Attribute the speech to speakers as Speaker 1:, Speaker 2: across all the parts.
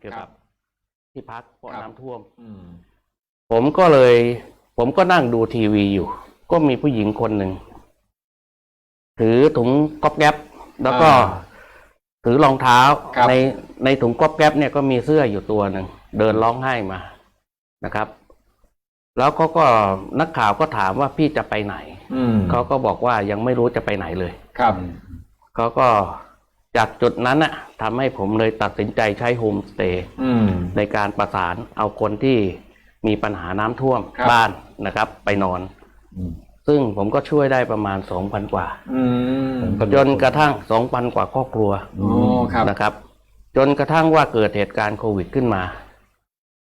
Speaker 1: เกี่ยว
Speaker 2: ครั
Speaker 1: กับบที่พักเพราะ
Speaker 2: ครับ
Speaker 1: น้ำท่วม
Speaker 2: อืม
Speaker 1: ผมก็เลย ผมก็นั่งดูทีวีอยู่ ก็มีผู้หญิงคนหนึ่งถือถุงก๊อบแก๊บแล้วก็ถือรองเท้า
Speaker 2: ครับ
Speaker 1: ในในถุงก๊อบแก๊บเนี่ยก็มีเสื้ออยู่ตัวหนึ่งเดินร้องไห้มานะครับ แล้วเขาก็นักข่าวก็ถามว่าพี่จะไปไหน
Speaker 2: อืม
Speaker 1: เขาก็บอกว่ายังไม่รู้จะไปไหนเลย
Speaker 2: ครับ
Speaker 1: เขาก็ จากจุดนั้นน่ะทำให้ผมเลยตัดสินใจใช้โฮมสเตย์
Speaker 2: อืม
Speaker 1: ในการประสานเอาคนที่มีปัญหาน้ำท่วม
Speaker 2: ครับ
Speaker 1: บ้านนะครับ ไปนอนซึ่งผมก็ช่วยได้ประมาณสองพันกว่า
Speaker 2: อืม
Speaker 1: จนกระทั่งสองพันกว่าครอบครัว
Speaker 2: โอ้ครับ
Speaker 1: นะครับ จนกระทั่งว่าเกิดเหตุการณ์โควิดขึ้นมา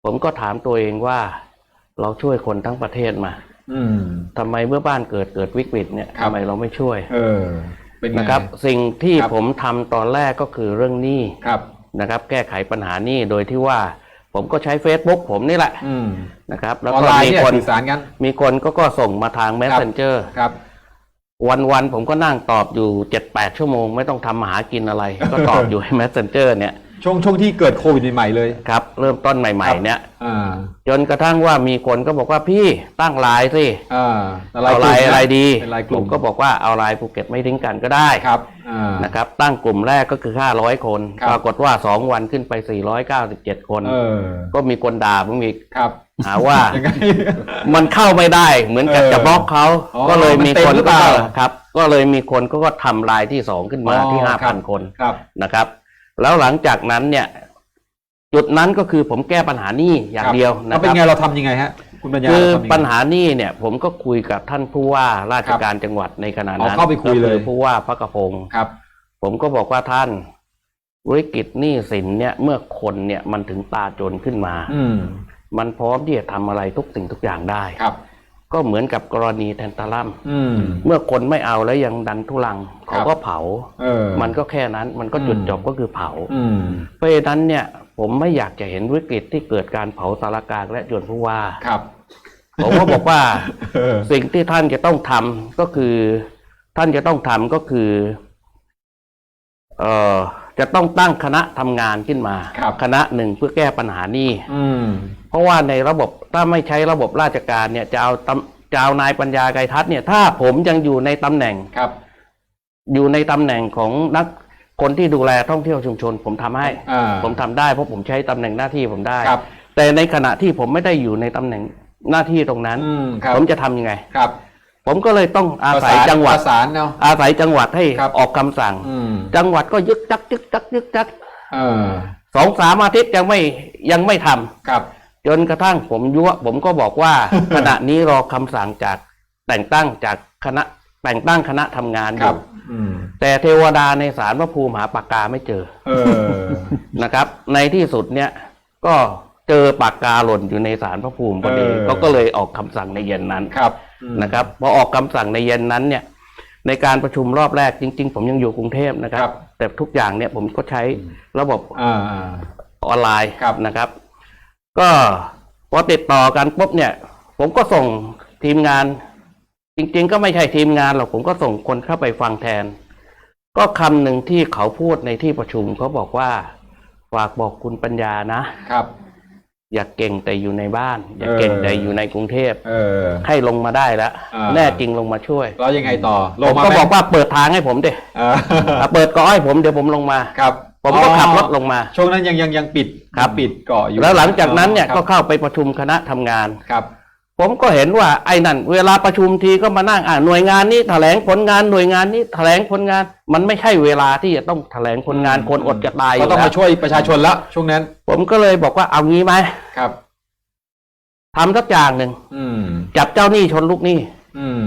Speaker 1: ผมก็ถามตัวเองว่าเราช่วยคนทั้งประเทศมา
Speaker 2: อืม
Speaker 1: ทำไมเมื่อบ้านเกิดเกิดวิกฤตเนี่ย
Speaker 2: ครับ
Speaker 1: ทำไมเราไม่ช่วย
Speaker 2: เออ เป็นไง
Speaker 1: นะครับ สิ่งที่
Speaker 2: ครับ
Speaker 1: ผมทำตอนแรกก็คือเรื่องหนี้
Speaker 2: ครับ
Speaker 1: นะครับ แก้ไขปัญหาหนี้โดยที่ว่า ผมก็ใช้ Facebook ผมนี่แหละ
Speaker 2: อืม
Speaker 1: นะครับแล้ว
Speaker 2: ออน
Speaker 1: ก็
Speaker 2: ไลน์
Speaker 1: มี
Speaker 2: เนี่ย
Speaker 1: คน
Speaker 2: สื่อสารกัน
Speaker 1: มีคนก็ก็ส่งมาทาง Messenger
Speaker 2: ครับ
Speaker 1: วันวันๆผมก็นั่งตอบอยู่เจ็ดแปดชั่วโมง ไม่ต้องทำมาหากินอะไร ก็ตอบอยู่ให้ Messenger เนี่ย
Speaker 2: ช่วงช่วงที่เกิดโควิดใหม่ๆเลย
Speaker 1: ครับ เริ่มต้นใหม่
Speaker 2: ครับ
Speaker 1: ๆเนี่ย
Speaker 2: อ่า
Speaker 1: จนกระทั่งว่ามีคนก็บอกว่าพี่ตั้งไลน์สิ
Speaker 2: อ่า
Speaker 1: เอาไลน์
Speaker 2: กลุ่มน
Speaker 1: อะไรดี
Speaker 2: เป็นไลน์ก
Speaker 1: ผ
Speaker 2: ลุ่
Speaker 1: ม
Speaker 2: ม
Speaker 1: ก็บอกว่าเอาไลน์ภูเก็ตไม่ทิ้งกันก็ได้
Speaker 2: ครับอ่า
Speaker 1: นะครับ ตั้งกลุ่มแรกก็คือ 500 คน
Speaker 2: ครับ
Speaker 1: ปรากฏว่า 2 วันขึ้นไป 497 คน
Speaker 2: เออ
Speaker 1: ก็มีคนด่าผมอีก
Speaker 2: ครับ
Speaker 1: หาว่า
Speaker 2: ยังไง
Speaker 1: มันเข้าไม่ได้เหมือนกับ
Speaker 2: เออ
Speaker 1: จะบล็อกเขา
Speaker 2: อ๋อ
Speaker 1: ก็เลยมี
Speaker 2: มันเต็ม
Speaker 1: คน
Speaker 2: หรือเป
Speaker 1: ก็
Speaker 2: ล่า
Speaker 1: ครับ ก็เลยมีคนก็ก็ทำลายที่สองขึ้นมา
Speaker 2: อ๋อ
Speaker 1: ที่
Speaker 2: ครั
Speaker 1: ห้า
Speaker 2: บ
Speaker 1: พันคน
Speaker 2: ครับ
Speaker 1: นะครับ แล้วหลังจากนั้นเนี่ย จุดนั้นก็คือผมแก้ปัญหาหนี้อย่างเดียวนะ
Speaker 2: แล้ว
Speaker 1: ค
Speaker 2: เป็น
Speaker 1: รับ
Speaker 2: ไงเราทำยังไงฮะ คุณปัญญา
Speaker 1: คือ
Speaker 2: เราทำยังไง
Speaker 1: ปัญหาหนี้เนี่ยผมก็คุยกับท่านผู้ว่าราชการจังหวัดในขณะ
Speaker 2: อ๋อ
Speaker 1: นั้น
Speaker 2: เข้าไปคุยเลย
Speaker 1: ก็อผู้ว่าพระกระพงศ์
Speaker 2: ครับ
Speaker 1: ผมก็บอกว่าท่านวิกฤตหนี้สินเนี่ยเมื่อคนเนี่ยมันถึงตาจนขึ้นมา
Speaker 2: อืม
Speaker 1: มันพร้อมที่จะทำอะไรทุกสิ่งทุกอย่างได้
Speaker 2: ครับ
Speaker 1: ก็เหมือนกับกรณีแทนตาลัม
Speaker 2: อืม
Speaker 1: เมื่อคนไม่เอาแล้วยังดันทุลัง
Speaker 2: ครั
Speaker 1: เขา
Speaker 2: บ
Speaker 1: ก็เผา
Speaker 2: เออ
Speaker 1: มันก็แค่นั้น มันก็จุด
Speaker 2: อืม
Speaker 1: จบก็คือเผา
Speaker 2: อืม
Speaker 1: เพราะฉะนั้นเนี่ย ผมไม่อยากจะเห็นวิกฤตที่เกิดการเผาสารกลางและจวนผู้ว่า
Speaker 2: ครับ
Speaker 1: ผมก็บอกว่า
Speaker 2: เออ
Speaker 1: สิ่งที่ท่านจะต้องทำก็คือ ท่านจะต้องทำก็คือ เอ่อจะต้องตั้งคณะทำงานขึ้นมา
Speaker 2: ครับ
Speaker 1: คณะหนึ่งเพื่อแก้ปัญหานี้
Speaker 2: อืม
Speaker 1: เพ ราะว่าในระบบถ้าไม่ใช้ระบบราชการเนี่ยจะเอาตำจะเอานายปัญญาไกรทัศน์เนี่ย ถ้าผมยังอยู่ในตำแหน่ง
Speaker 2: ครับ
Speaker 1: อยู่ในตำแหน่งของนักคนที่ดูแลท่องเที่ยวชุมชน ผมทำให้
Speaker 2: อ่า
Speaker 1: ผมทำได้เพราะผมใช้ตำแหน่งหน้าที่ผมได้
Speaker 2: ครับ
Speaker 1: แต่ในขณะที่ผมไม่ได้อยู่ในตำแหน่งหน้าที่ตรงนั้น
Speaker 2: อืมครับ
Speaker 1: ผมจะทำยังไง
Speaker 2: ครับ
Speaker 1: ผมก็เลยต้องอาศัย
Speaker 2: ประสน
Speaker 1: จังหวัด
Speaker 2: ประสานเนาะ
Speaker 1: อาศัยจังหวัดให้
Speaker 2: ครับ
Speaker 1: ออกคำสั่ง
Speaker 2: อืม
Speaker 1: จังหวัดก็ยึกจักยึกจักยึกจัก
Speaker 2: เออ
Speaker 1: สองสามอาทิตย์ยังไม่ยังไม่ทำ
Speaker 2: ครับ
Speaker 1: จนกระทั่งผมยั่วผมก็บอกว่า ขณะนี้รอคำสั่งจากแต่งตั้งจากคณะแต่งตั้งคณะทำงานอ
Speaker 2: ครับ
Speaker 1: ยู่
Speaker 2: อืม
Speaker 1: แต่เทวดาในศาลพระภูมิหาปากกาไม่เจอ
Speaker 2: เออ
Speaker 1: นะครับ ในที่สุดเนี่ยก็เจอปากกาหล่นอยู่ในศาลพระภูมิพอดี
Speaker 2: เออ
Speaker 1: ก็ก็เลยออกคำสั่งในเย็นนั้น
Speaker 2: ครับอืม
Speaker 1: นะครับพอออกคำสั่งในเย็นนั้นเนี่ยในการประชุมรอบแรกจริง ๆ ผมยังอยู่กรุงเทพนะครับ
Speaker 2: ครับ
Speaker 1: แต่ทุกอย่างเนี่ยผมก็ใช้ระบบ
Speaker 2: อ่าอ่า
Speaker 1: ออนไลน์
Speaker 2: ครับ
Speaker 1: นะครับ ก็พอติดต่อกันปุ๊บเนี่ย ผมก็ส่งทีมงาน จริงๆ ก็ไม่ใช่ทีมงานหรอกผมก็ส่งคนเข้าไปฟังแทน ก็คำหนึ่งที่เขาพูดในที่ประชุมเขาบอกว่าฝากบอกคุณปัญญานะ
Speaker 2: ครับ
Speaker 1: อย่าเก่งแต่อยู่ในบ้าน อย่าเก่ง
Speaker 2: เออ
Speaker 1: แต่อยู่ในกรุงเทพ
Speaker 2: เออ
Speaker 1: ให้ลงมาได้แล้ว
Speaker 2: อ่า
Speaker 1: แน่จริงลงมาช่วย
Speaker 2: แล้วยังไงต่อล
Speaker 1: ผ
Speaker 2: ง
Speaker 1: ม
Speaker 2: มา
Speaker 1: ก็
Speaker 2: ไหม
Speaker 1: บอกว่าเปิดทางให้ผมดิ
Speaker 2: เออ
Speaker 1: อะเปิดเกาะให้ผมเดี๋ยวผมลงมา
Speaker 2: ครับ
Speaker 1: ผมก็ขับรถลงมา
Speaker 2: ช่วงนั้นยังยังยังปิด
Speaker 1: ครับ
Speaker 2: ปิดเกาะอยู่
Speaker 1: แล้วหลังจากนั้นเนี่ย
Speaker 2: ครับ
Speaker 1: ก็เข้าไปประชุมคณะทำงาน
Speaker 2: ครับ
Speaker 1: ผมก็เห็นว่าไอ้นั่น เวลาประชุมทีก็มานั่งอ่าหน่วยงานนี้แถลงผลงานหน่วยงานนี้แถลงผลงาน มันไม่ใช่เวลาที่จะต้องแถลงผลงาน
Speaker 2: อืม
Speaker 1: คนอดจะตายอ
Speaker 2: ก็
Speaker 1: ยู่
Speaker 2: ต้อง
Speaker 1: แล้
Speaker 2: มาวช่วยประชาชนแล้วช่วงนั้น
Speaker 1: ผมก็เลยบอกว่าเอางี้ไหม
Speaker 2: ครับ
Speaker 1: ทำสักอย่างหนึ่ง
Speaker 2: อืม
Speaker 1: จับเจ้าหนี้ชนลูกหนี้
Speaker 2: อืม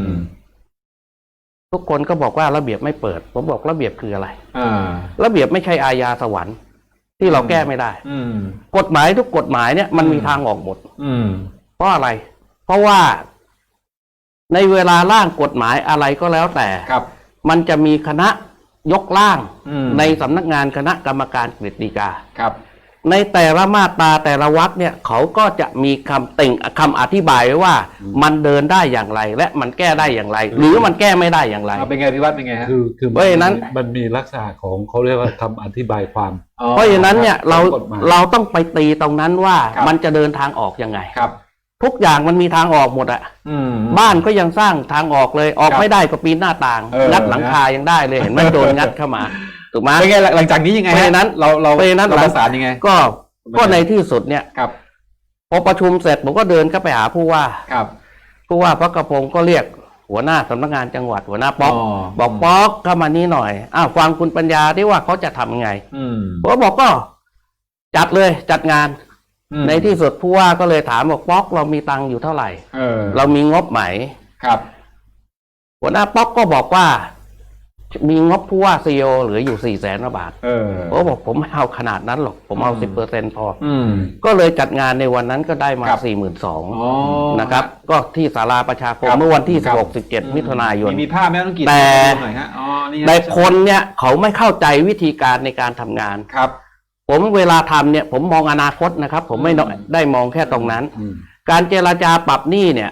Speaker 1: ทุกคนก็บอกว่าระเบียบไม่เปิด ผมบอกระเบียบคืออะไร
Speaker 2: อ่า
Speaker 1: ระเบียบไม่ใช่อาญาสวรรค์ ที่เราแก้ไม่ได้
Speaker 2: อืม
Speaker 1: กฎหมายทุกกฎหมายเนี่ยมันมี
Speaker 2: อืม
Speaker 1: ทางออกหมด
Speaker 2: อืม
Speaker 1: เพราะอะไร เพราะว่า ในเวลาร่างกฎหมายอะไรก็แล้วแต่
Speaker 2: ครับ
Speaker 1: มันจะมีคณะยกร่าง
Speaker 2: อืม
Speaker 1: ในสำนักงานคณะกรรมการกฤษฎีกา
Speaker 2: ครับ
Speaker 1: ในแต่ละมาตราแต่ละวรรคเนี่ยเขาก็จะมีคำติ่งคำอธิบายไว้ว่า มันเดินได้อย่างไรและมันแก้ได้อย่างไร หรือมันแก้ไม่ได้อย่างไร
Speaker 2: เอาเป็นไงพี่วัดเป็นไงฮะ
Speaker 3: คือคือ
Speaker 1: เพราะฉะนั้น
Speaker 3: มันมีลักษณะของเขาเรียกว่าคำอธิบายความ
Speaker 2: อ๋อ
Speaker 1: เพราะฉะนั้นเนี่ยเรา
Speaker 3: กฎหมาย
Speaker 1: เราต้องไปตีตรงนั้นว่า
Speaker 2: ครับ
Speaker 1: มันจะเดินทางออกยังไง
Speaker 2: ครับ
Speaker 1: ทุกอย่างมันมีทางออกหมดอะ
Speaker 2: อืม
Speaker 1: บ้านก็ยังสร้างทางออกเลยออก
Speaker 2: ครับ
Speaker 1: ไม่ได้ก็ปีนหน้าต่าง
Speaker 2: เออ
Speaker 1: งัดหลังคายังได้เลยเห็นไหมโดนงัดเข้ามา ถูกไหม
Speaker 2: เป็นไงหลังจากนี้ยังไง
Speaker 1: เพราะ
Speaker 2: ฮะ
Speaker 1: ฉะนั้น
Speaker 2: เราเรา
Speaker 1: เพราะฉะนั้น
Speaker 2: เราประสานยังไง
Speaker 1: ก็ก็ในที่สุดเนี่ย
Speaker 2: ครับ
Speaker 1: พอประชุมเสร็จผมก็เดินเข้าไปหาผู้ว่า
Speaker 2: ครับ
Speaker 1: ผู้ว่าพระกระพงศ์ก็เรียกหัวหน้าสำนักงานจังหวัดหัวหน้าป๊อก
Speaker 2: อ๋อ
Speaker 1: บอกป๊อกเข้ามานี่หน่อยอ้าวฟังคุณปัญญาที่ว่าเขาจะทำยังไง
Speaker 2: อืม
Speaker 1: ผมก็บอกก็ จัดเลยจัดงาน
Speaker 2: อืม
Speaker 1: ในที่สุดผู้ว่าก็เลยถามบอกป๊อกเรามีตังค์อยู่เท่าไหร่
Speaker 2: เออ
Speaker 1: เรามีงบไหม
Speaker 2: ครับ
Speaker 1: หัวหน้าป๊อกก็บอกว่า มีงบผู้ว่าซีอเหลืออยู่สี่แสนบาท
Speaker 2: เออ
Speaker 1: ผมก็บอกผมไม่เอาขนาดนั้นหรอก ผมเอา
Speaker 2: อื
Speaker 1: สิบ
Speaker 2: ม
Speaker 1: เปอร์เซ็นพอ
Speaker 2: อืม
Speaker 1: ก็เลยจัดงานในวันนั้นก็ได้มา
Speaker 2: ครับ
Speaker 1: สี่หมื่นสอง
Speaker 2: อ๋อ
Speaker 1: นะครับ ก็ที่ศาลาประชาคม
Speaker 2: ครับ
Speaker 1: เมื่อวันที่
Speaker 2: ค
Speaker 1: สิ
Speaker 2: รั
Speaker 1: บบหกสิบเจ็ดมิถุนายน
Speaker 2: มีมีภาพไหมต้องกี่
Speaker 1: แต่
Speaker 2: หน่อยฮะอ๋อนี่ฮะ
Speaker 1: แต่คนเนี่ยเขาไม่เข้าใจวิธีการในการทำงาน
Speaker 2: ครับ
Speaker 1: ผมเวลาทำเนี่ยผมมองอนาคตนะครับ ผมไม่
Speaker 2: อืม
Speaker 1: ได้มองแค่ตรงนั้น
Speaker 3: อืม
Speaker 1: การเจราจาปรับหนี้เนี่ย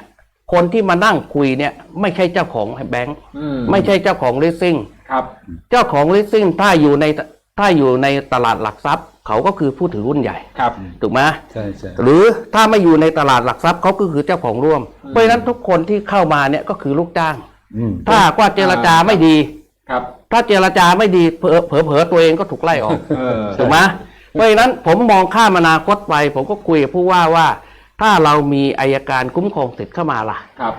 Speaker 1: คนที่มานั่งคุยเนี่ย ไม่ใช่เจ้าของแบงค์
Speaker 2: อืม
Speaker 1: ไม่ใช่เจ้าของลิสซิ่ง
Speaker 2: ครับ
Speaker 1: เจ้าของลิสซิ่งถ้าอยู่ในถ้าอยู่ในตลาดหลักทรัพย์ เขาก็คือผู้ถือหุ้นใหญ่
Speaker 2: ครับ
Speaker 1: ถูกไหม
Speaker 3: ใช่ใช่
Speaker 1: หรือถ้าไม่อยู่ในตลาดหลักทรัพย์เขาก็คือเจ้าของร่วม
Speaker 2: อืม
Speaker 1: เพราะฉะนั้นทุกคนที่เข้ามาเนี่ยก็คือลูกจ้าง
Speaker 3: อืม
Speaker 1: ถ้าหากว่าเจรจาไม่ดี
Speaker 2: ครับ
Speaker 1: ถ้าเจรจาไม่ดีเผลอเผลอเผลอตัวเองก็ถูกไล่ออก
Speaker 2: เออ
Speaker 1: ถูกไหมเพราะฉะนั้นผมมองข้ามอนาคตไป ผมก็คุยกับผู้ว่าว่า ถ้าเรามีอายการคุ้มครองสิทธิ์เข้ามาล่ะ
Speaker 2: ครับ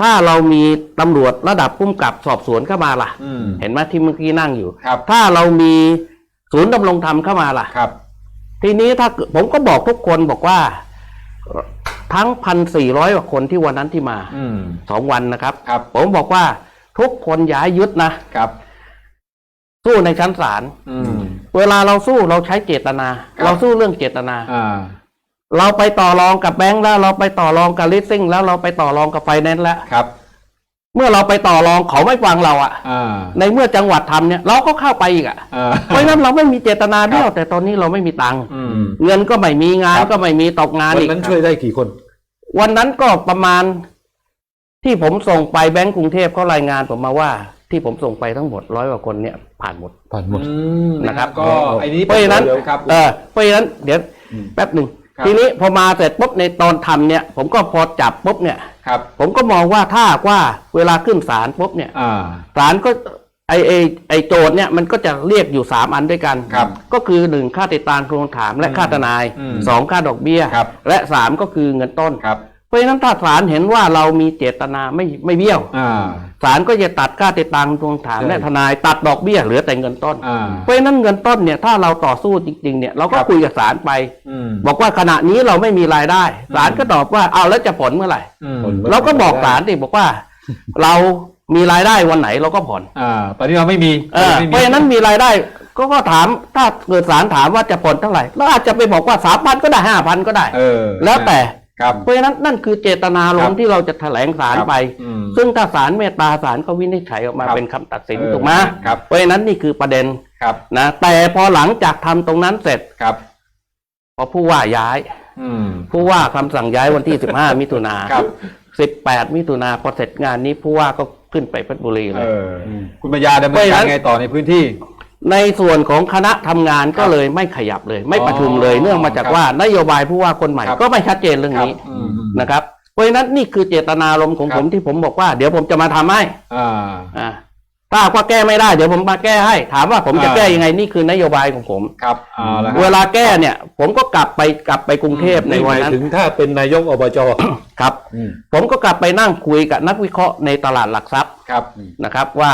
Speaker 1: ถ้าเรามีตำรวจระดับผู้กำกับสอบสวนเข้ามาล่ะ
Speaker 2: อืม
Speaker 1: เห็นไหมที่เมื่อกี้นั่งอยู่
Speaker 2: ครับ
Speaker 1: ถ้าเรามีศูนย์ดำรงธรรมเข้ามาล่ะ
Speaker 2: ครับ
Speaker 1: ทีนี้ถ้าเกิดผมก็บอกทุกคนบอกว่าทั้งพันสี่ร้อยกว่าคนที่วันนั้นที่มา
Speaker 2: อืม
Speaker 1: สองวันนะครับ
Speaker 2: ครับ
Speaker 1: ผมบอกว่าทุกคนอย่าให้ยึดนะ
Speaker 2: ครับ
Speaker 1: สู้ในชั้นศาล
Speaker 2: อืม
Speaker 1: เวลาเราสู้เราใช้เจตนา
Speaker 2: ครับ
Speaker 1: เราสู้เรื่องเจตนา
Speaker 2: อ่า
Speaker 1: เราไปต่อรองกับแบงค์แล้วเราไปต่อรองกับลิสซิ่งแล้วเราไปต่อรองกับไฟแนนซ์แล้ว
Speaker 2: ครับ
Speaker 1: เมื่อเราไปต่อรองเขาไม่ฟังเราอะ
Speaker 2: อ่า
Speaker 1: ในเมื่อจังหวัดทำเนี่ย เราก็เข้าไปอีกอะ
Speaker 2: อ่า
Speaker 1: เพราะฉะนั้นเราไม่มีเจตนาเบี้ยวแต่ตอนนี้เราไม่มีตังค์
Speaker 2: อืม
Speaker 1: เงินก็ไม่มีงาน
Speaker 2: ครับ
Speaker 1: ก็ไม่มีตกงาน
Speaker 3: วัน
Speaker 1: อีก
Speaker 3: นั้นช่วยได้กี่คน
Speaker 1: วันนั้นก็ประมาณ ที่ผมส่งไปแบงก์กรุงเทพเขารายงานผมมาว่าที่ผมส่งไปทั้งหมดร้อยกว่าคนเนี่ยผ่านหมด
Speaker 3: ผ่านหมด
Speaker 2: อืม
Speaker 1: นะครับ
Speaker 2: ก็ไอ้นี้
Speaker 1: เพราะฉะนั้น
Speaker 2: เดี๋ยวครับ
Speaker 1: เออเพราะฉะนั้นเดี๋ยว
Speaker 3: อืม
Speaker 1: แป๊บหนึ่ง
Speaker 2: ครับ
Speaker 1: ทีนี้พอมาเสร็จปุ๊บในตอนทำเนี่ยผมก็พอจับปุ๊บเนี่ย
Speaker 2: ครับ
Speaker 1: ผมก็มองว่าถ้าหากว่าเวลาขึ้นศาลปุ๊บเนี่ย
Speaker 2: อ่า
Speaker 1: ศาลก็ไอไอไอโจทย์เนี่ยมันก็จะเรียกอยู่สามอันด้วยกัน
Speaker 2: ครับ
Speaker 1: ก็คือหนึ่งค่าติดตามทวงถามและ
Speaker 2: อืม
Speaker 1: ค่าทนาย
Speaker 2: อืม
Speaker 1: สองค่าดอกเบี้ย
Speaker 2: ครับ
Speaker 1: และสามก็คือเงินต้น
Speaker 2: ครับ
Speaker 1: เพราะฉะนั้นถ้าศาลเห็นว่าเรามีเจตนาไม่ไม่เบี้ยว
Speaker 2: อ่า
Speaker 1: ศาลก็จะตัดค่าติดตามทวงถาม
Speaker 2: ใช่
Speaker 1: และทนายตัดดอกเบี้ยเหลือแต่เงินต้น
Speaker 2: อ่า
Speaker 1: เพราะฉะนั้นเงินต้นเนี่ยถ้าเราต่อสู้จริง ๆ เนี่ยเราก็
Speaker 2: ครับ
Speaker 1: คุยกับศาลไป
Speaker 2: อืม
Speaker 1: บอกว่าขณะนี้เราไม่มีรายได้ศาลก็ตอบว่าเอาแล้วจะผ่อนเมื่อไหร่
Speaker 2: อืม
Speaker 3: ผล
Speaker 1: เราก็บอกศาลดิบอกว่า เรามีรายได้วันไหนเราก็ผ่อน
Speaker 2: อ่าตอนนี้เราไม่มี
Speaker 1: เออ
Speaker 2: ไม่มี
Speaker 1: เพราะฉะนั้นมีรายได้ก็ก็ถามถ้าเกิดศาลถามว่าจะผ่อนเท่าไหร่เราอาจจะไปบอกว่าสามพันก็ได้ห้าพันก็ได้
Speaker 2: เออ
Speaker 1: แล้วแต่
Speaker 2: ครับ
Speaker 1: เพราะฉะนั้นนั่นคือเจตนาร
Speaker 2: ครั
Speaker 1: ม
Speaker 2: บ
Speaker 1: ณ์ที่เราจะแถลงศาลไป
Speaker 2: อืม
Speaker 1: ซึ่งถ้าศาลเมตตาศาลก็วินิจฉัยออกมา
Speaker 2: ครับ
Speaker 1: เป็นคำตัดสิน
Speaker 2: เออ
Speaker 1: ถูกไหม
Speaker 2: ครับ
Speaker 1: เพราะฉะนั้นนี่คือประเด็น
Speaker 2: ครับ
Speaker 1: นะแต่พอหลังจากทำตรงนั้นเสร็จ
Speaker 2: ครับ
Speaker 1: พอผู้ว่าย้าย
Speaker 2: อืม
Speaker 1: ผู้ว่าคำสั่งย้ายวันที่ 15 มิถุนา
Speaker 2: ครับ
Speaker 1: 18 มิถุนาพอเสร็จงานนี้ผู้ว่าก็ขึ้นไปเพชรบุรีเล
Speaker 2: เอยออคุณปัญญาดำเนิน
Speaker 1: เพราะฉะนั้
Speaker 2: การ
Speaker 1: น
Speaker 2: ไงต่อในพื้นที่
Speaker 1: ในส่วนของคณะทำงานก็เลยไม่ขยับเลย ไม่ประชุมเลย
Speaker 2: อ๋อ
Speaker 1: เนื่องมาจาก
Speaker 2: ครับ
Speaker 1: ว่านโยบายผู้ว่าคนใหม่
Speaker 2: ครับ
Speaker 1: ก็ไม่ชัดเจนเรื่องนี้
Speaker 2: ครับอืม
Speaker 1: นะครับเพราะฉะนั้นนี่คือเจตนารมณ์ของ
Speaker 2: ครับ
Speaker 1: ผมที่ผมบอกว่า เดี๋ยวผมจะมาทำให้
Speaker 2: อ่า
Speaker 1: อ่าถ้าหากว่าแก้ไม่ได้เดี๋ยวผมมาแก้ให้ ถามว่าผมจะ
Speaker 2: อ่า
Speaker 1: แก้ยังไงนี่คือนโยบายของผม
Speaker 2: ครับเอาละ
Speaker 1: เวลาแก้เนี่ย ผมก็กลับไปกลับไปกรุงเทพใน
Speaker 3: นี่ห
Speaker 1: วัน
Speaker 3: มาย
Speaker 1: นั้น
Speaker 3: ถึงถ้าเป็นนายกอบจ
Speaker 1: ครับ
Speaker 3: อืม
Speaker 1: ผมก็กลับไปนั่งคุยกับนักวิเคราะห์ในตลาดหลักทรัพย์
Speaker 2: ครับ
Speaker 1: นะครับว่า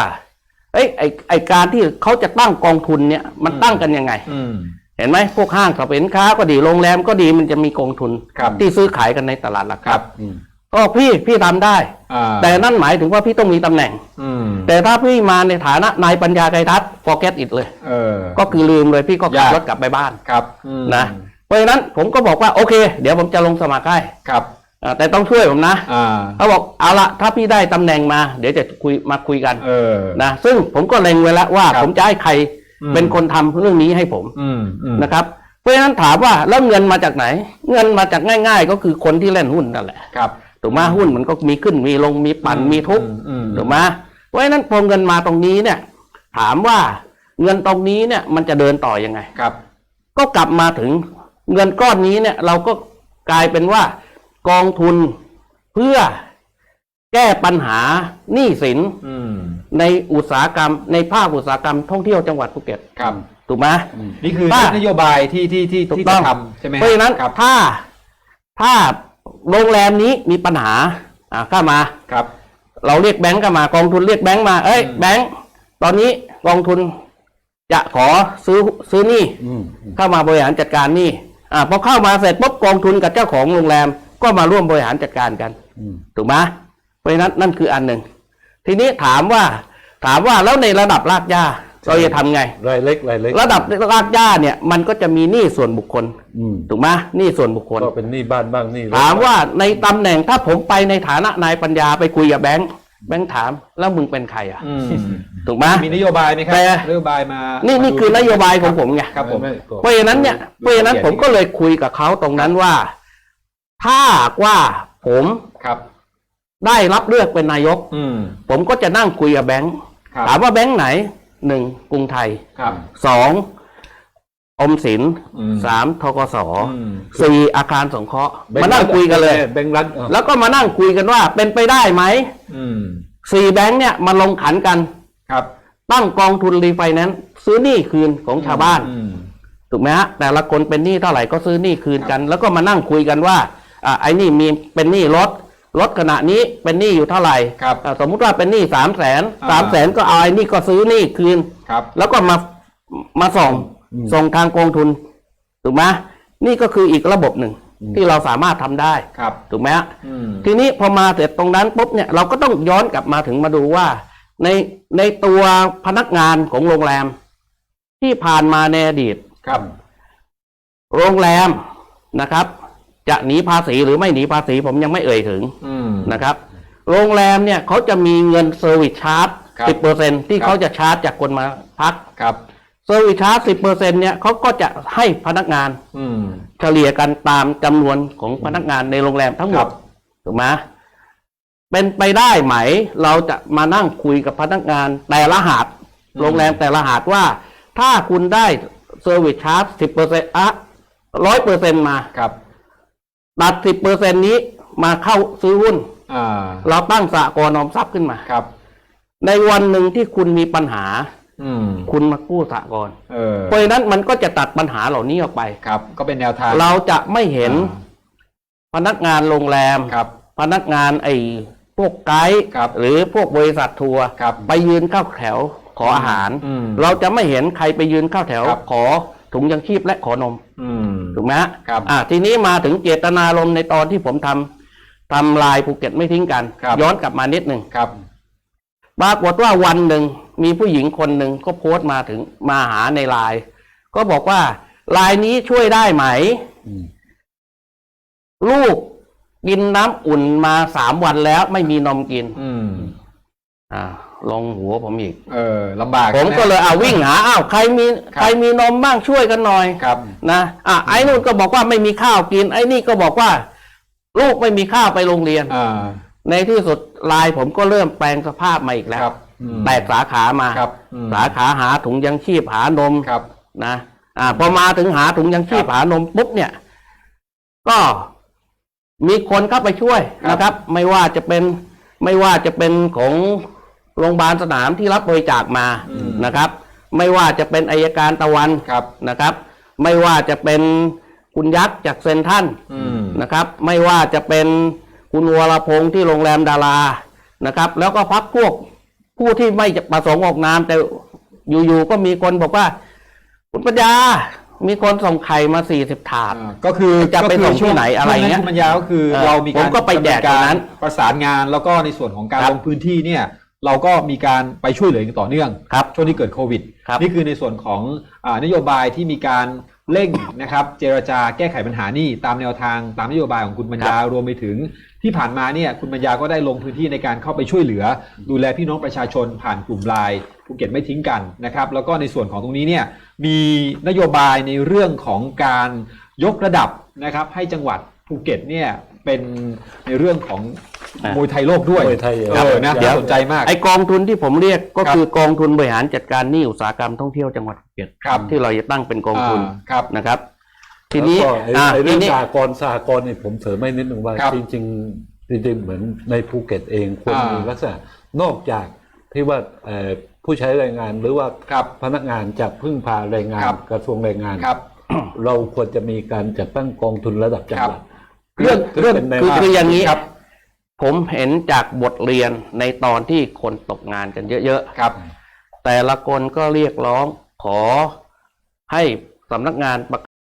Speaker 1: เอ้ยไอไอการที่เขาจะตั้งกองทุนเนี่ยมัน
Speaker 2: อืม
Speaker 1: ตั้งกันยังไง
Speaker 2: อืม
Speaker 1: เห็นไหมพวกห้างสรรพสินค้าก็ดีโรงแรมก็ดีมันจะมีกองทุน
Speaker 2: ครับ
Speaker 1: ที่ซื้อขายกันในตลาดหลักทรัพย์
Speaker 3: อืม
Speaker 1: ก็พี่พี่ทำได้
Speaker 2: อ่า
Speaker 1: แต่นั่นหมายถึงว่าพี่ต้องมีตำแหน่ง
Speaker 2: อืม
Speaker 1: แต่ถ้าพี่มาในฐานะนายปัญญาไกรทัศน์ forget it เลย
Speaker 2: เออ
Speaker 1: ก็คือลืมเลยพี่ก็ขับ
Speaker 2: ยาก
Speaker 1: รถกลับไปบ้าน
Speaker 2: ครับอืม
Speaker 1: นะเพราะฉะนั้นผมก็บอกว่าโอเค เดี๋ยวผมจะลงสมัครให้
Speaker 2: ครับ
Speaker 1: อ่า แต่ต้องช่วยผมนะ
Speaker 2: อ่า
Speaker 1: เขาบอกเอาละถ้าพี่ได้ตำแหน่งมา เดี๋ยวจะคุยมาคุยกัน
Speaker 2: เออ
Speaker 1: นะซึ่งผมก็เล็งไว้แล้วว่า
Speaker 2: ครับ
Speaker 1: ผมจะให้ใคร
Speaker 2: อืม
Speaker 1: เป็นคนทำเรื่องนี้ให้ผม
Speaker 2: อืมอืม
Speaker 1: นะครับราะฉะนั้นถามว่าแล้วเงินมาจากไหน เงินมาจากง่าย ๆ ก็คือคนที่เล่นหุ้นนั่นแหละ
Speaker 2: ครับ
Speaker 1: ถูกไหมหุ้นมันก็มีขึ้นมีลงมีปั่นมีทุกข์
Speaker 2: อืม
Speaker 1: ถูกไหมเพราะฉะนั้นพอเงินมาตรงนี้เนี่ย ถามว่าเงินตรงนี้เนี่ยมันจะเดินต่อยังไง
Speaker 2: ครับ
Speaker 1: ก็กลับมาถึงเงินก้อนนี้เนี่ย เราก็กลายเป็นว่า กองทุนเพื่อแก้ปัญหาหนี้สิน
Speaker 2: อืม
Speaker 1: ในอุตสาหกรรม ในภาคอุตสาหกรรมท่องเที่ยวจังหวัดภูเก็ต
Speaker 2: ครับ
Speaker 1: ถูกไหม
Speaker 2: นี่คือ
Speaker 1: ถ้า
Speaker 2: นโยบายที่ที่ที่
Speaker 1: ถูก
Speaker 2: ที่
Speaker 1: ต้
Speaker 2: จะ
Speaker 1: อง
Speaker 2: ทำใช่ไหม
Speaker 1: เพราะฉะนั้น
Speaker 2: ครับ
Speaker 1: ถ้าถ้าโรงแรมนี้มีปัญหาอ่าเข้ามา
Speaker 2: ครับ
Speaker 1: เราเรียกแบงก์เข้ามากองทุนเรียกแบงก์มา เอ้ย
Speaker 2: อืม
Speaker 1: แบงก์ตอนนี้กองทุนจะขอซื้อซื้อหนี้
Speaker 3: อืม
Speaker 1: เข้ามาบริหารจัดการหนี้อ่าพอเข้ามาเสร็จปุ๊บกองทุนกับเจ้าของโรงแรม ก็มาร่วมบริหารจัดการกัน
Speaker 3: อืม
Speaker 1: ถูกไหมเพราะฉะนั้นนั่นคืออันหนึ่ง ทีนี้ถามว่าถามว่าแล้วในระดับรากหญ้าเราจะทำไง
Speaker 3: รายเล็กรายเล็ก
Speaker 1: ระดับรากหญ้าเนี่ยมันก็จะมีหนี้ส่วนบุคคล
Speaker 3: อืม
Speaker 1: ถูกไหมหนี้ส่วนบุคคล
Speaker 3: ก็เป็นหนี้บ้านบ้างหนี้รถ
Speaker 1: ถามว่าในตำแหน่งถ้าผมไปในฐานะนายปัญญาไปคุยกับแบงค์แบงค์ถามแล้วมึงเป็นใครอะ
Speaker 2: อืม
Speaker 1: ถูกไหม
Speaker 2: มีนโยบายไหมครับ
Speaker 1: แต่
Speaker 2: นโยบายมา
Speaker 1: นี่
Speaker 2: มา
Speaker 1: นี่
Speaker 2: ดู
Speaker 1: คือนโยบายของผมไง
Speaker 2: ครับผม
Speaker 3: ไม่ก็
Speaker 1: เพราะฉะนั้นเนี่ย
Speaker 2: ดู
Speaker 1: เพราะฉะนั้น
Speaker 2: ดู
Speaker 1: ผมก็เลยคุยกับเขาตรงนั้นว่า ถ้าหากว่าผม
Speaker 2: ครับ
Speaker 1: ได้รับเลือกเป็นนายก
Speaker 2: อืม
Speaker 1: ผมก็จะนั่งคุยกับแบงค์
Speaker 2: ครับ
Speaker 1: ถามว่าแบงค์ไหนหนึ่งกรุงไทย
Speaker 2: ครับ
Speaker 1: สองอมสิน
Speaker 2: อืม
Speaker 1: สามทกส
Speaker 2: อืม
Speaker 1: สี่อาคารสงเคราะห์
Speaker 3: แบงค์
Speaker 1: มานั่งคุยกันเลย
Speaker 3: แบงค์รัฐอะ
Speaker 1: แล้วก็มานั่งคุยกันว่าเป็นไปได้ไหม
Speaker 2: อืม
Speaker 1: สี่แบงค์เนี่ยมาลงขันกัน
Speaker 2: ครับ
Speaker 1: ตั้งกองทุนรีไฟแนนซ์ซื้อหนี้คืนของชาวบ้าน
Speaker 2: อืม
Speaker 1: ถูกไหมฮะแต่ละคนเป็นหนี้เท่าไหร่ก็ซื้อหนี้คืนกัน แล้วก็มานั่งคุยกันว่า อ่าไอ้นี่มีเป็นหนี้รถรถขณะนี้เป็นหนี้อยู่เท่าไหร่
Speaker 2: ครับ
Speaker 1: อ่าสมมุติว่าเป็นหนี้สามแสน
Speaker 2: อ่า
Speaker 1: สามแสนก็เอาไอ้นี่ก็ซื้อหนี้คืน
Speaker 2: ครับ
Speaker 1: แล้วก็มามาส่งส่งทางกองทุนถูกไหมนี่ก็คืออีกระบบหนึ่งที่เราสามารถทำได้
Speaker 2: ครับ
Speaker 1: ถูกไหมฮะ
Speaker 2: อืม
Speaker 1: ทีนี้พอมาเสร็จตรงนั้นปุ๊บเนี่ยเราก็ต้องย้อนกลับมาถึงมาดูว่า ในในตัวพนักงานของโรงแรม ที่ผ่านมาในอดีต
Speaker 2: ครับ
Speaker 1: โรงแรมนะครับ จะหนีภาษีหรือไม่หนีภาษีผมยังไม่เอ่ยถึง
Speaker 2: อืม
Speaker 1: นะครับ โรงแรมเนี่ยเขาจะมีเงินเซอร์วิสชาร์จ
Speaker 2: ครับ
Speaker 1: สิบเปอร์เซ็นที่
Speaker 2: ครับ
Speaker 1: เขาจะชาร์จจากคนมาพัก
Speaker 2: ครับ
Speaker 1: เซอร์วิสชาร์จสิบเปอร์เซ็นเนี่ยเขาก็จะให้พนักงาน
Speaker 2: อืม
Speaker 1: เฉลี่ยกันตามจำนวนของพนักงานในโรงแรมทั้งหม
Speaker 2: ครั
Speaker 1: ด
Speaker 2: บ
Speaker 1: ถูกไหมเป็นไปได้ไหม เราจะมานั่งคุยกับพนักงานแต่ละหาดโรงแรมแต่ละหาดว่า ถ้าคุณได้เซอร์วิสชาร์จสิบเปอร์เซ็นต์อะร้อยเปอร์เซ็นมา
Speaker 2: ครับ
Speaker 1: ตัดสิบเปอร์เซ็นนี้มาเข้าซื้อหุ้น
Speaker 2: อ่า
Speaker 1: เราตั้งสหกรณ์ออมทรัพย์ขึ้นมา
Speaker 2: ครับ
Speaker 1: ในวันหนึ่งที่คุณมีปัญหา
Speaker 2: อืม
Speaker 1: คุณมากู้สหกรณ์
Speaker 2: เออ
Speaker 1: เพราะฉะนั้นมันก็จะตัดปัญหาเหล่านี้ออกไป
Speaker 2: ครับ ก็เป็นแนวทาง
Speaker 1: เราจะไม่เห็นพนักงานโรงแรม
Speaker 2: ครับ
Speaker 1: พนักงานไอ้พวกไกด์
Speaker 2: ครับ
Speaker 1: หรือพวกบริษัททัวร์
Speaker 2: ครับ
Speaker 1: ไปยืนเข้าแถวขออาหาร
Speaker 2: อืม
Speaker 1: เราจะไม่เห็นใครไปยืนเข้าแถว
Speaker 2: ครับ
Speaker 1: ขอ ถุงยังชีพและขอนม
Speaker 2: อืม
Speaker 1: ถูกไหมฮะ
Speaker 2: ครับ
Speaker 1: อ่าทีนี้มาถึงเจตนารมณ์ในตอนที่ผมทำทำลายภูเก็ตไม่ทิ้งกัน
Speaker 2: ครับ
Speaker 1: ย้อนกลับมานิดหนึ่ง
Speaker 2: ครับ
Speaker 1: ปรากฏว่าวันหนึ่งมีผู้หญิงคนหนึ่งก็โพสต์มาถึงมาหาในไลน์ก็บอกว่าไลน์นี้ช่วยได้ไหม
Speaker 3: อืม
Speaker 1: ลูกกินน้ำอุ่นมาสามวันแล้วไม่มีนมกิน
Speaker 2: อืม
Speaker 1: อ่าลงหัวผมอีก
Speaker 2: เออลำบาก
Speaker 1: ผม
Speaker 2: ใช่ไห
Speaker 1: ก็เลยเอาวิ่งหาอ้าวใครมี
Speaker 2: ครับ
Speaker 1: ใครมีนมบ้างช่วยกันหน่อย
Speaker 2: ครับ
Speaker 1: นะอะไอ้นู่นก็บอกว่าไม่มีข้าวกิน ไอ้นี่ก็บอกว่า ลูกไม่มีข้าวไปโรงเรียน
Speaker 2: อ่า
Speaker 1: ในที่สุดไลายผมก็เริ่มแปลงสภาพมาอีกแล้ว
Speaker 2: ครับอืม
Speaker 1: แตกสาขามา
Speaker 2: ครับอืม
Speaker 1: สาขาหาถุงยังชีพหานม
Speaker 2: ครับ
Speaker 1: นะอ่าพอมาถึงหาถุงยังชีพ
Speaker 2: ครับ
Speaker 1: หานมปุ๊บเนี่ย ก็มีคนเข้าไปช่วย
Speaker 2: ครับ
Speaker 1: นะครับ ไม่ว่าจะเป็นไม่ว่าจะเป็นของ โรงพยาบาลสนามที่รับบริจาคมา
Speaker 2: อืม
Speaker 1: นะครับ ไม่ว่าจะเป็นอายการตะวัน
Speaker 2: ครับ
Speaker 1: นะครับ ไม่ว่าจะเป็นคุณยักษ์จากเซนทรัน
Speaker 2: อืม
Speaker 1: นะครับ ไม่ว่าจะเป็นคุณวรพงษ์ที่โรงแรมดารานะครับ แล้วก็พักพวกผู้ที่ไม่ประสงค์ออกนามแต่อยู่ๆก็มีคนบอกว่า คุณปัญญามีคนส่งไข่มาสี่สิบถาด
Speaker 2: อ่าก็คือ
Speaker 1: จะไป
Speaker 2: ก็คือ
Speaker 1: ส่งที่ไหนอะไรเงี้ย
Speaker 2: ช่วนั้นคุณปัญญาก็คือ
Speaker 1: เออ
Speaker 2: เรามี
Speaker 1: ผ
Speaker 2: การ
Speaker 1: มก็ไปแจกตรงนั้น
Speaker 2: ประสานงานแล้วก็ในส่วนของการ
Speaker 1: ครับ
Speaker 2: ลงพื้นที่เนี่ย เราก็มีการไปช่วยเหลืออย่างต่อเนื่อง
Speaker 1: ครับ
Speaker 2: ช่วงที่เกิดโควิด
Speaker 1: ครับ
Speaker 2: นี่คือในส่วนของอานโยบายที่มีการเร่ง นะครับเจรจาแก้ไขปัญหานี่ตามแนวทางตามนโยบายของคุณปัญญารวมไปถึง ที่ผ่านมาเนี่ยคุณปัญญาก็ได้ลงพื้นที่ในการเข้าไปช่วยเหลือ ดูแลพี่น้องประชาชนผ่านกลุ่มไลน์ภูเก็ตไม่ทิ้งกันนะครับแล้วก็ในส่วนของตรงนี้เนี่ยมีนโยบายในเรื่องของการยกระดับนะครับให้จังหวัดภูเก็ตเนี่ย เป็นในเรื่องของ
Speaker 1: อะ
Speaker 2: มวยไทยโลกด้วย
Speaker 3: มวยไทย
Speaker 2: เออนะ
Speaker 3: เดี๋ยว
Speaker 2: น่าสนใจมาก
Speaker 1: ไอกองทุนที่ผมเรียกก็
Speaker 2: ครับ
Speaker 1: คือกองทุนบริหารจัดการหนี้อุตสาหกรรมท่องเที่ยวจังหวัดภูเก็ต
Speaker 2: ครับ
Speaker 1: ที่เราจะตั้งเป็นกองทุนา
Speaker 2: ครับ
Speaker 1: นะครับ ทีนี้
Speaker 3: แล้วก็ไอ้
Speaker 1: อ่า
Speaker 3: ไอ้
Speaker 1: ที
Speaker 3: เรื่อง
Speaker 1: นี้
Speaker 3: สากลสากลนี่ผมเสริมให้นิดหนึ่งว่า
Speaker 2: ครับ
Speaker 3: จริงๆจริงๆเหมือนในภูเก็ตเองควร
Speaker 2: อ่ามี
Speaker 3: มีลักษณะนอกจากที่ว่าเอ่อผู้ใช้แรงงานหรือว่า
Speaker 2: ครับ
Speaker 3: พนักงานจะพึ่งพาแรงงาน
Speaker 2: ครับ
Speaker 3: กระทรวงแรงงาน
Speaker 2: ครับ
Speaker 3: เราควรจะมีการจัดตั้งกองทุนระดับจังหวัด
Speaker 1: เรื่องเรื่อง
Speaker 3: เป็นแนว
Speaker 1: คือ
Speaker 3: ทาง
Speaker 1: คืออย่างนี้
Speaker 2: ครับ
Speaker 1: ผมเห็นจากบทเรียนในตอนที่คนตกงานกันเยอะ
Speaker 2: ครับ
Speaker 1: ๆแต่ละคนก็เรียกร้องขอให้สำนักงานประกัน